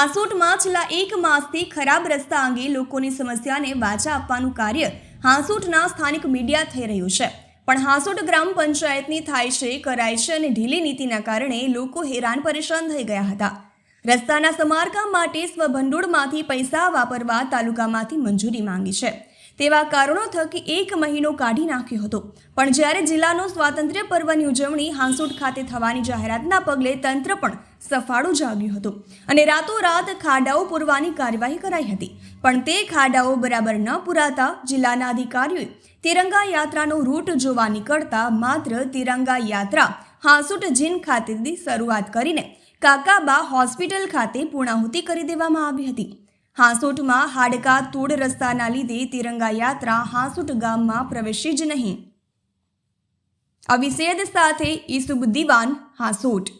હાંસોટમાં છેલ્લા એક માસથી ખરાબ રસ્તા અંગે લોકોની સમસ્યાને વાચા આપવાનું કાર્ય હાંસોટના સ્થાનિક મીડિયા થઈ રહ્યું છે. પણ હાંસોટ ગ્રામ પંચાયતની થાય છે, કરાય છે અને ઢીલી નીતિના કારણે લોકો હેરાન પરેશાન થઈ ગયા હતા. રસ્તાના સમારકામ માટે સ્વભંડોળમાંથી પૈસા વાપરવા તાલુકામાંથી મંજૂરી માંગી છે. તેવા કારણો થકી એક મહિનો કાઢી નાખ્યો હતો. પણ જ્યારે જિલ્લાનો સ્વાતંત્ર્ય પર્વની ઉજવણી હાંસોટ ખાતે થવાની જાહેરાતના પગલે તંત્ર પણ સફાળું જાગ્યું હતું અને રાતોરાત ખાડાઓ પૂરવાની કાર્યવાહી કરાઈ હતી. પણ તે ખાડાઓ બરાબર ન પુરાતા જિલ્લાના અધિકારીઓએ તિરંગા યાત્રાનો રૂટ જોવા નીકળતા માત્ર તિરંગા યાત્રા હાંસોટ જીન ખાતેથી શરૂઆત કરીને કાકાબા હોસ્પિટલ ખાતે પૂર્ણાહુતિ કરી દેવામાં આવી હતી. હાંસોટમાં હાડકા, તોડ રસ્તાના લીધે તિરંગા યાત્રા હાંસોટ ગામમાં પ્રવેશી જ નહીં. અવિષેદ સાથે ઈસુબ દિવાન હાંસોટ